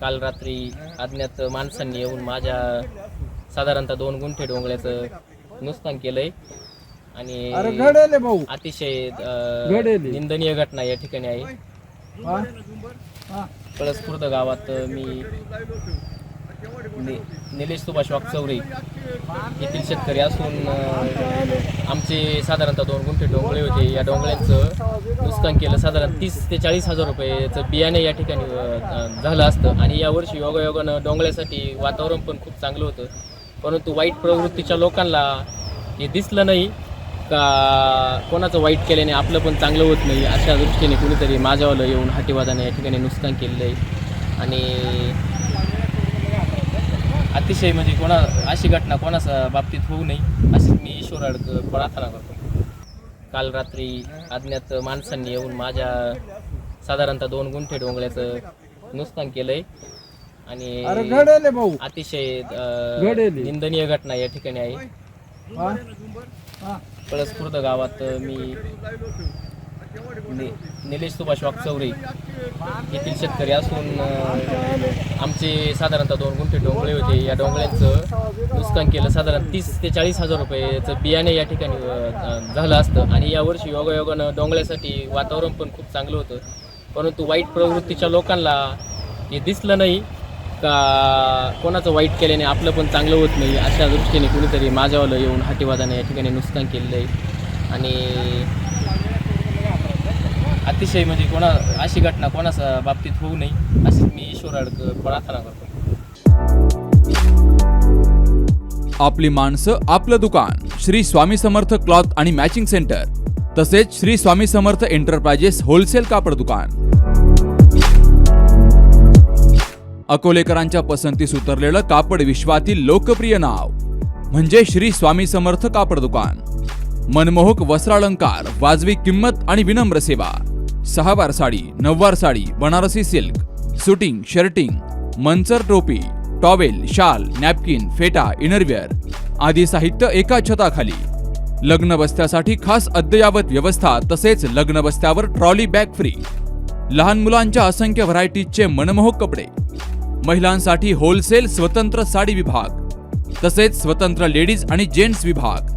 काल रात्री अज्ञात माणसांनी येऊन माझ्या साधारणतः दोन गुंठे डोंगळ्याचं नुकसान केलंय आणि अतिशय. निंदनीय घटना या ठिकाणी आहे. कळस खुर्द गावात मी नि- निलेश सुभाष वाकचौरे येथील शेतकरी असून आमचे साधारणतः दोन गुंठे डोंगळे होते. या डोंगळ्यांचं नुकसान केलं. साधारण तीस ते चाळीस हजार रुपयेचं बियाणे या ठिकाणी झालं असतं. आणि यावर्षी योगायोगानं डोंगळ्यासाठी वातावरण पण खूप चांगलं होतं. परंतु वाईट प्रवृत्तीच्या लोकांना हे दिसलं नाही. का कोणाचं वाईट केल्याने आपलं पण चांगलं होत नाही? अशा दृष्टीने कुणीतरी माझ्यावालं येऊन हाटीवादाने या ठिकाणी नुकसान केलेलं आहे. आणि अतिशय म्हणजे कोणा अशी घटना कोणाच्या बाबतीत होऊ नये अशी मी ईश्वराड प्रार्थना करतो काल रात्री अज्ञात माणसांनी येऊन माझ्या साधारणतः दोन गुंठे डोंगळ्याचं नुकसान केलंय अरे आणि अतिशय. निंदनीय घटना या ठिकाणी आहे हा? हा. कळस खुर्द गावात मी निलेश सुभाष वाकचौरे येथील शेतकरी असून आमचे साधारणतः दोन गुंठे डोंगळे होते. या डोंगळ्यांचं नुकसान केलं. साधारण तीस ते चाळीस हजार रुपयेचं बियाणे या ठिकाणी झालं असतं. आणि यावर्षी योगायोगानं डोंगळ्यासाठी वातावरण पण खूप चांगलं होतं. परंतु वाईट प्रवृत्तीच्या लोकांना हे दिसलं नाही का कोणाचं वाईट केल्याने आपलं पण चांगलं होत नाही अशा दृष्टीने कुणीतरी माझ्यावालं येऊन हाटीवादाने या ठिकाणी नुकसान केलेलं आहे. आणि अतिशय म्हणजे कोणा अशी घटना कोणा बाबतीत होऊ नये अशी मी ईश्वराड प्रार्थना करतो. आपली माणसं आपलं दुकान श्री स्वामी समर्थ क्लॉथ आणि मॅचिंग सेंटर तसेच श्री स्वामी समर्थ एंटरप्राइजेस होलसेल कापड दुकान. अकोलेकरांच्या पसंतीस उतरलेलं कापड विश्वातील लोकप्रिय नाव म्हणजे श्री स्वामी समर्थ कापड दुकान. मनमोहक वस्त्रालंकार वाजवी किंमत आणि विनम्र सेवा. सहावार sari नववार sari Banarasi silk suiting shirting Manchar टोपी टॉवेल शाल नॅपकिन फेटा इनरवेअर आदी साहित्य एका छताखाली. लग्न बस्त्यासाठी खास अद्ययावत व्यवस्था तसेच लग्न बस्त्यावर ट्रॉली बॅग फ्री. लहान मुलांच्या असंख्य व्हरायटीजचे मनमोहक कपडे. महिलांसाठी होलसेल स्वतंत्र साडी विभाग. तसेच स्वतंत्र लेडीज आणि जेंट्स विभाग.